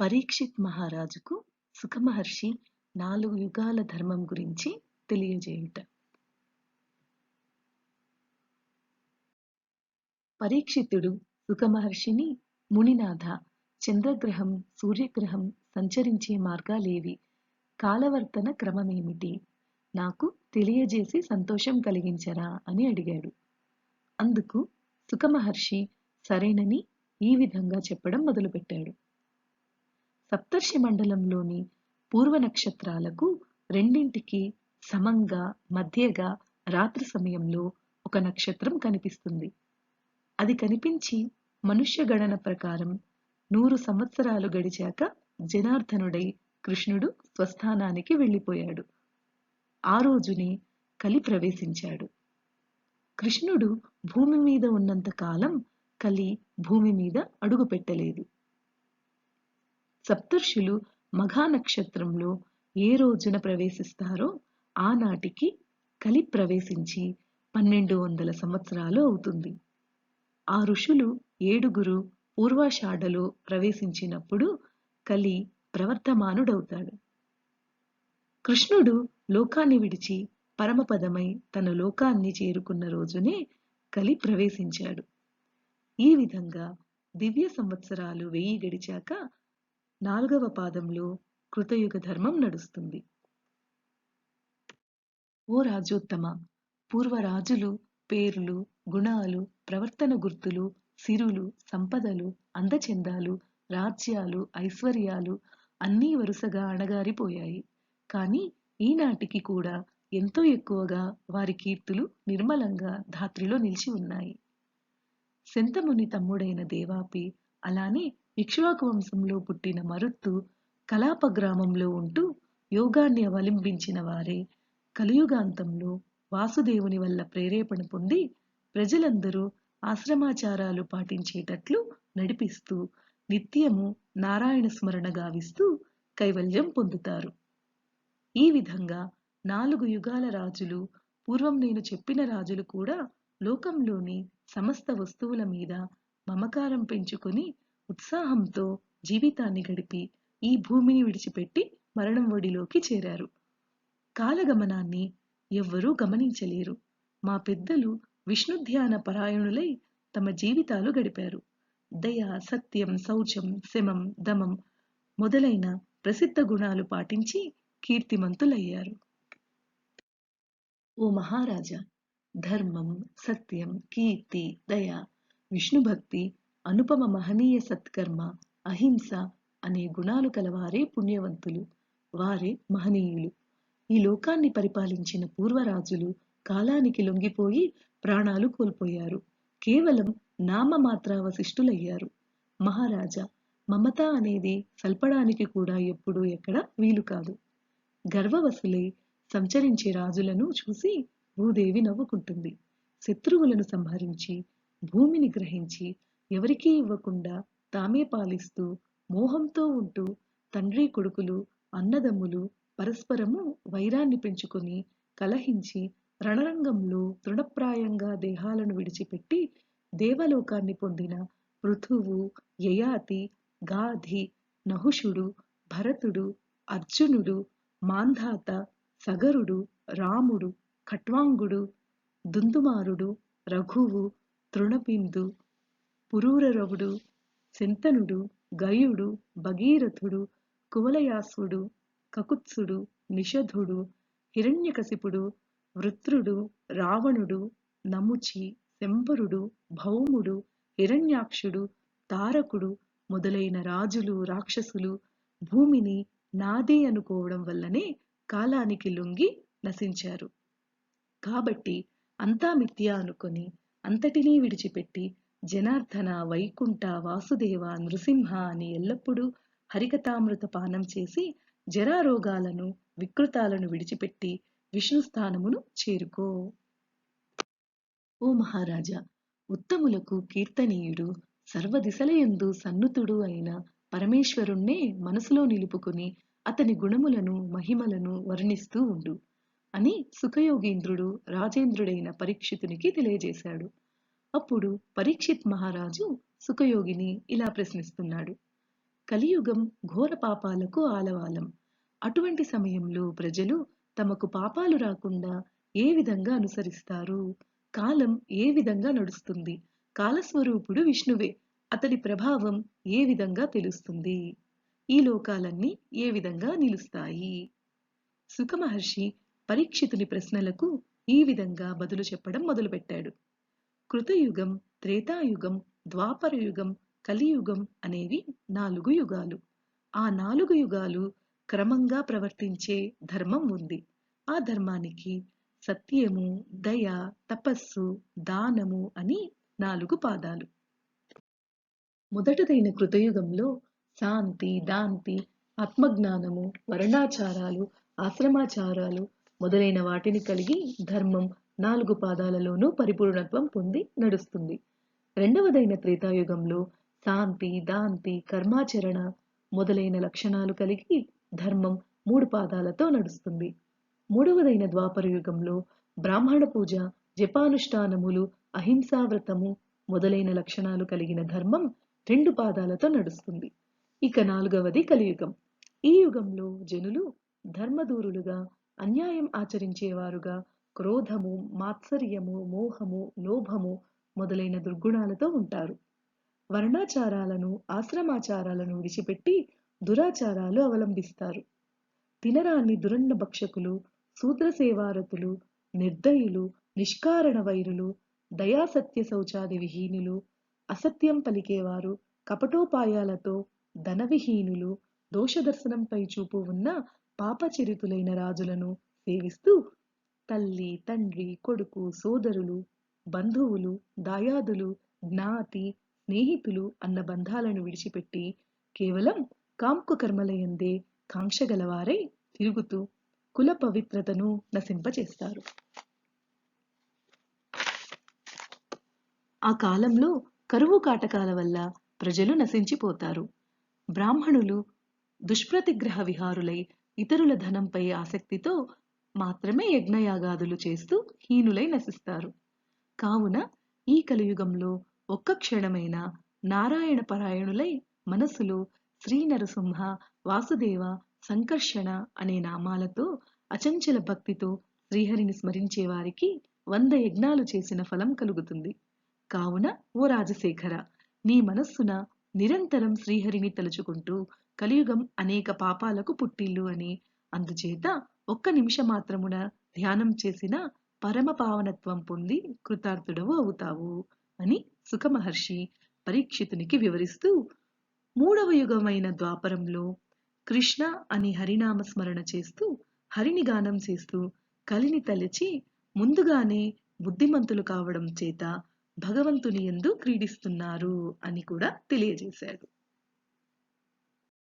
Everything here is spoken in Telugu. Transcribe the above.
పరీక్షిత్ మహారాజుకు సుఖమహర్షి నాలుగు యుగాల ధర్మం గురించి తెలియజేయుట. పరీక్షితుడు సుఖమహర్షిని మునినాథ చంద్రగ్రహం సూర్యగ్రహం సంచరించే మార్గాలేవి. కాలవర్తన క్రమమేమిటి? నాకు తెలియజేసి సంతోషం కలిగించరా అని అడిగాడు. అందుకు సుఖమహర్షి సరేనని ఈ విధంగా చెప్పడం మొదలుపెట్టాడు. సప్తర్షి మండలంలోని పూర్వ నక్షత్రాలకు రెండింటికి సమంగా మధ్యగా రాత్రి సమయంలో ఒక నక్షత్రం కనిపిస్తుంది. అది కనిపించి మనుష్య గణన ప్రకారం నూరు సంవత్సరాలు గడిచాక జనార్దనుడై కృష్ణుడు స్వస్థానానికి వెళ్ళిపోయాడు. ఆ రోజునే కలి ప్రవేశించాడు. కృష్ణుడు భూమి మీద ఉన్నంత కాలం కలి భూమి మీద అడుగు పెట్టలేదు సప్తర్షులు మఘా నక్షత్రంలో ఏ రోజున ప్రవేశిస్తారో ఆనాటికి కలి ప్రవేశించి పన్నెండు వందల సంవత్సరాలు అవుతుంది. ఆ ఋషులు ఏడుగురు పూర్వాషాఢలో ప్రవేశించినప్పుడు కలి ప్రవర్తమానుడవుతాడు కృష్ణుడు లోకాన్ని విడిచి పరమపదమై తన లోకాన్ని చేరుకున్న రోజునే కలి ప్రవేశించాడు. ఈ విధంగా దివ్య సంవత్సరాలు వెయ్యి గడిచాక నాలుగవ పాదంలో కృతయుగ ధర్మం నడుస్తుంది. ఓ రాజోత్తమ పూర్వరాజులు పేర్లు గుణాలు ప్రవర్తన గుర్తులు సిరులు సంపదలు అందచందాలు రాజ్యాలు ఐశ్వర్యాలు అన్నీ వరుసగా అణగారిపోయాయి. కానీ ఈనాటికి కూడా ఎంతో ఎక్కువగా వారి కీర్తులు నిర్మలంగా ధాత్రిలో నిలిచి ఉన్నాయి. శంతముని తమ్ముడైన దేవాపి అలానే ఇక్ష్వాకు వంశంలో పుట్టిన మరుత్తు కలాప గ్రామంలో ఉంటూ యోగాన్ని అవలంబించిన వారే కలియుగాంతంలో వాసుదేవుని వల్ల ప్రేరేపణ పొంది ప్రజలందరూ ఆశ్రమాచారాలు పాటించేటట్లు నడిపిస్తూ నిత్యము నారాయణ స్మరణ గావిస్తూ కైవల్యం పొందుతారు. ఈ విధంగా నాలుగు యుగాల రాజులు పూర్వం నేను చెప్పిన రాజులు కూడా లోకంలోని సమస్త వస్తువుల మీద మమకారం పెంచుకొని ఉత్సాహంతో జీవితాన్ని గడిపి ఈ భూమిని విడిచిపెట్టి మరణం ఒడిలోకి చేరారు. కాలగమనాన్ని ఎవ్వరూ గమనించలేరు. మా పెద్దలు విష్ణుధ్యాన పరాయణులై తమ జీవితాలు గడిపారు. దయ సత్యం శౌచం శమం దమం మొదలైన ప్రసిద్ధ గుణాలు పాటించి కీర్తిమంతులయ్యారు. ఓ మహారాజా ధర్మం సత్యం కీర్తి దయ విష్ణుభక్తి అనుపమ మహనీయ సత్కర్మ అహింస అనే గుణాలు కలవారే పుణ్యవంతులు వారే మహనీయులు. ఈ లోకాన్ని పరిపాలించిన పూర్వరాజులు కాలానికి లొంగిపోయి ప్రాణాలు కోల్పోయారు. కేవలం నామమాత్రావశిష్టులయ్యారు. మహారాజా మమత అనేది సల్పడానికి కూడా ఎప్పుడూ ఎక్కడ వీలు కాదు. గర్వవశులై సంచరించే రాజులను చూసి భూదేవి నవ్వుకుంటుంది. శత్రువులను సంహరించి భూమిని గ్రహించి ఎవరికీ ఇవ్వకుండా తామే పాలిస్తూ మోహంతో ఉంటూ తండ్రి కొడుకులు అన్నదమ్ములు పరస్పరము వైరాన్ని పెంచుకొని కలహించి రణరంగంలో తృణప్రాయంగా దేహాలను విడిచిపెట్టి దేవలోకాన్ని పొందిన పృథువు యయాతి గాధి నహుషుడు భరతుడు అర్జునుడు మాంధాత సగరుడు రాముడు ఖట్వాంగుడు దుందుమారుడు రఘువు తృణబిందు పురూరరవుడు శంతనుడు గయుడు భగీరథుడు కువలయాసుడు కకుత్సుడు నిషధుడు హిరణ్యకశిపుడు వృత్రుడు రావణుడు నముచి శంబరుడు భౌముడు హిరణ్యాక్షుడు తారకుడు మొదలైన రాజులు రాక్షసులు భూమిని నాదే అనుకోవడం వల్లనే కాలానికి లొంగి నశించారు. కాబట్టి అంతా మిథ్య అనుకొని అంతటినీ విడిచిపెట్టి జనార్దన వైకుంఠ వాసుదేవ నృసింహ అని ఎల్లప్పుడూ హరికథామృత పానం చేసి జరారోగాలను వికృతాలను విడిచిపెట్టి విష్ణు స్థానమును చేరుకో. ఓ మహారాజా ఉత్తములకు కీర్తనీయుడు సర్వదిశలయందు సన్నుతుడు అయిన పరమేశ్వరుణ్ణే మనసులో నిలుపుకుని అతని గుణములను మహిమలను వర్ణిస్తూ ఉండు అని సుఖయోగీంద్రుడు రాజేంద్రుడైన పరీక్షితునికి తెలియజేశాడు. అప్పుడు పరీక్షిత్ మహారాజు సుఖయోగిని ఇలా ప్రశ్నిస్తున్నాడు. కలియుగం ఘోర పాపాలకు ఆలవాలం. అటువంటి సమయంలో ప్రజలు తమకు పాపాలు రాకుండా ఏ విధంగా అనుసరిస్తారు? కాలం ఏ విధంగా నడుస్తుంది? కాలస్వరూపుడు విష్ణువే. అతడి ప్రభావం ఏ విధంగా తెలుస్తుంది? ఈ లోకాలన్నీ ఏ విధంగా నిలుస్తాయి? సుఖమహర్షి పరీక్షితుని ప్రశ్నలకు ఈ విధంగా బదులు చెప్పడం మొదలుపెట్టాడు. కృతయుగం త్రేతాయుగం ద్వాపరయుగం కలియుగం అనేవి నాలుగు యుగాలు. ఆ నాలుగు యుగాలు క్రమంగా ప్రవర్తించే ధర్మం ఉంది. ఆ ధర్మానికి సత్యము దయ తపస్సు దానము అని నాలుగు పాదాలు. మొదటిదైన కృతయుగంలో శాంతి దాంతి ఆత్మజ్ఞానము వర్ణాచారాలు ఆశ్రమాచారాలు మొదలైన వాటిని కలిగి ధర్మం నాలుగు పాదాలలోనూ పరిపూర్ణత్వం పొంది నడుస్తుంది. రెండవదైన త్రేతాయుగంలో శాంతి దాంతి కర్మాచరణ మొదలైన లక్షణాలు కలిగి ధర్మం మూడు పాదాలతో నడుస్తుంది. మూడవదైన ద్వాపర యుగంలో బ్రాహ్మణ పూజ జపానుష్ఠానములు అహింసావ్రతము మొదలైన లక్షణాలు కలిగిన ధర్మం రెండు పాదాలతో నడుస్తుంది. ఇక నాలుగవది కలియుగం. ఈ యుగంలో జనులు ధర్మదూరులుగా అన్యాయం ఆచరించేవారుగా క్రోధము మాత్సర్యము మోహము లోభము మొదలైన దుర్గుణాలతో ఉంటారు. వర్ణాచారాలను ఆశ్రమాచారాలను విడిచిపెట్టి దురాచారాలు అవలంబిస్తారు. తినరాన్ని దురన్న భక్షకులు సూత్రసేవారతులు నిర్దయులు నిష్కారణ వైరులు దయాసత్య శౌచాది విహీనులు అసత్యం పలికేవారు కపటోపాయాలతో ధనవిహీనులు దోషదర్శనంపై చూపు ఉన్న పాపచరితులైన రాజులను సేవిస్తూ తల్లి తండ్రి కొడుకు సోదరులు బంధువులు దాయాదులు జ్ఞాతి స్నేహితులు అన్న బంధాలను విడిచిపెట్టి కేవలం కాంకు కర్మలయందే కాంక్షగలవారై తిరుగుతూ కుల పవిత్రతను నశింపచేస్తారు. ఆ కాలంలో కరువు కాటకాల వల్ల ప్రజలు నశించిపోతారు. బ్రాహ్మణులు దుష్ప్రతిగ్రహ విహారులై ఇతరుల ధనంపై ఆసక్తితో మాత్రమే యజ్ఞయాగాదులు చేస్తూ హీనులై నశిస్తారు. కావున ఈ కలియుగంలో ఒక్క క్షణమైన నారాయణ పరాయణులై మనసులో శ్రీ నరసింహ వాసుదేవ సంకర్షణ అనే నామాలతో అచంచల భక్తితో శ్రీహరిని స్మరించే వారికి వంద యజ్ఞాలు చేసిన ఫలం కలుగుతుంది. కావున ఓ రాజశేఖర నీ మనస్సున నిరంతరం శ్రీహరిని తలుచుకుంటూ కలియుగం అనేక పాపాలకు పుట్టిల్లు అని అందుచేత ఒక్క నిమిషం మాత్రమున ధ్యానం చేసిన పరమ పావనత్వం పొంది కృతార్థుడవు అవుతావు అని సుఖమహర్షి పరీక్షితునికి వివరిస్తూ మూడవ యుగమైన ద్వాపరంలో కృష్ణ అని హరినామ స్మరణ చేస్తూ హరిని గానం చేస్తూ కలిని తలచి ముందుగానే బుద్ధిమంతులు కావడం చేత భగవంతుని ఎందు క్రీడిస్తున్నారు అని కూడా తెలియజేశాడు.